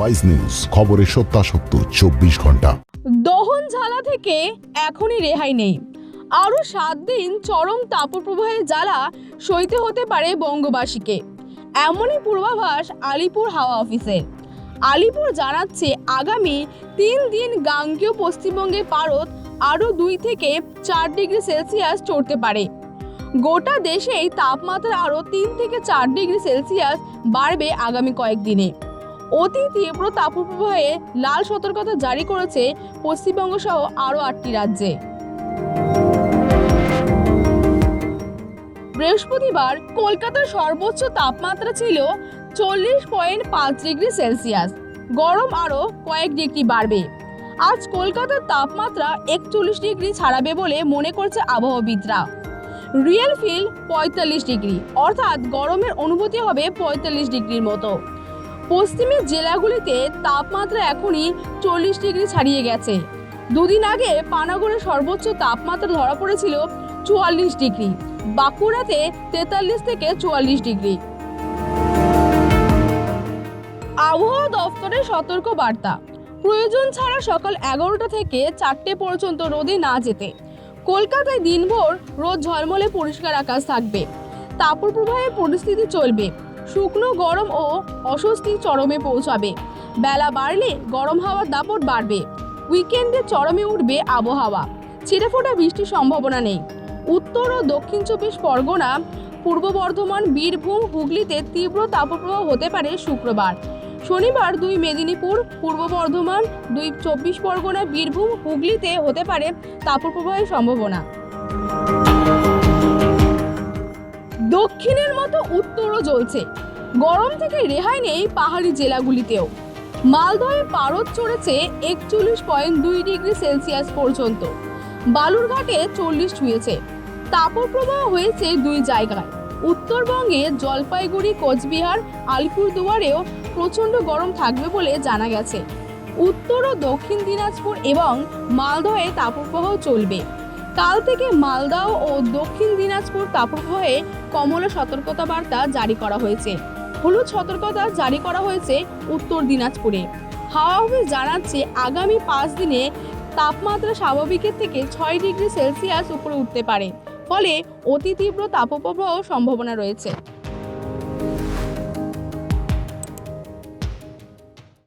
Wise news খবরের সত্যাসত্য, চব্বিশ ঘণ্টা। দহন জ্বালা থেকে এখনই রেহাই নেই। আরও সাত দিন চরম তাপপ্রবাহের জ্বালা সইতে হতে পারে বঙ্গবাসীকে। এমনই পূর্বাভাস আলিপুর হাওয়া অফিসের আলিপুর জানাচ্ছে আগামী তিন দিন গাঙ্গেয় পশ্চিমবঙ্গের পারদ আরও দুই থেকে চার ডিগ্রি সেলসিয়াস চড়তে পারে। গোটা দেশেই তাপমাত্রা আরও তিন থেকে চার ডিগ্রি সেলসিয়াস বাড়বে আগামী কয়েকদিনে। অতি তীব্র তাপপ্রবাহে লাল সতর্কতা জারি করেছে পশ্চিমবঙ্গ সহ আরও আটটি রাজ্যে। বৃহস্পতিবার কলকাতার সর্বোচ্চ তাপমাত্রা ছিল চল্লিশ পয়েন্ট পাঁচ ডিগ্রি সেলসিয়াস। গরম আরও কয়েক ডিগ্রি বাড়বে। আজ কলকাতার তাপমাত্রা একচল্লিশ ডিগ্রি ছাড়াবে বলে মনে করছে আবহাওয়াবিদরা। রিয়েল ফিল পঁয়তাল্লিশ ডিগ্রি, অর্থাৎ গরমের অনুভূতি হবে পঁয়তাল্লিশ ডিগ্রির মতো। পশ্চিমের জেলাগুলিতে তাপমাত্রা এখনই চল্লিশ ডিগ্রি ছাড়িয়ে গেছে। দুদিন আগে পানাগড়ে সর্বোচ্চ তাপমাত্রা ধরা পড়েছিল চুয়াল্লিশ ডিগ্রি, বাঁকুড়াতে তেতাল্লিশ থেকে চুয়াল্লিশ ডিগ্রি। আবহাওয়া দফতরের সতর্ক বার্তা প্রয়োজন ছাড়া সকাল এগারোটা থেকে চারটে পর্যন্ত রোদে না যেতে। কলকাতায় দিনভর রোদ ঝলমলে পরিষ্কার আকাশ থাকবে। তাপপ্রবাহের পরিস্থিতি চলবে। শুকনো, গরম ও অস্বস্তি চরমে পৌঁছাবে। বেলা বাড়লে গরম হাওয়ার দাপট বাড়বে। উইকেন্ডে চরমে উঠবে আবহাওয়া। ছিটেফোঁটা বৃষ্টির সম্ভাবনা নেই। উত্তর ও দক্ষিণ চব্বিশ পরগনা, পূর্ব বর্ধমান, বীরভূম, হুগলিতে তীব্র তাপপ্রবাহ হতে পারে শুক্রবার। শনিবার দুই মেদিনীপুর, পূর্ব বর্ধমান, দুই চব্বিশ পরগনা, বীরভূম, হুগলিতে হতে পারে তাপপ্রবাহের সম্ভাবনা। দক্ষিণের মতো উত্তরও জ্বলছে। গরম থেকে রেহাই নেই পাহাড়ি জেলাগুলিতেও। মালদহে পারদ চড়েছে একচল্লিশ পয়েন্ট দুই ডিগ্রি সেলসিয়াস পর্যন্ত। বালুরঘাটে চল্লিশ ছুঁয়েছে। তাপপ্রবাহ হয়েছে দুই জায়গায়। উত্তরবঙ্গে জলপাইগুড়ি, কোচবিহার, আলিপুরদুয়ারেও প্রচণ্ড গরম থাকবে বলে জানা গেছে। উত্তর ও দক্ষিণ দিনাজপুর এবং মালদহে তাপপ্রবাহ চলবে। কাল থেকে মালদাও ও দক্ষিণ দিনাজপুর তাপপ্রবাহে কমলা সতর্কতা বার্তা জারি করা হয়েছে। হলুদ সতর্কতা জারি করা হয়েছে উত্তর দিনাজপুরে। হাওয়া অফিস জানাচ্ছে আগামী পাঁচ দিনে তাপমাত্রা স্বাভাবিকের থেকে ছয় ডিগ্রি সেলসিয়াস উপরে উঠতে পারে। ফলে অতি তীব্র তাপপ্রবাহ সম্ভাবনা রয়েছে।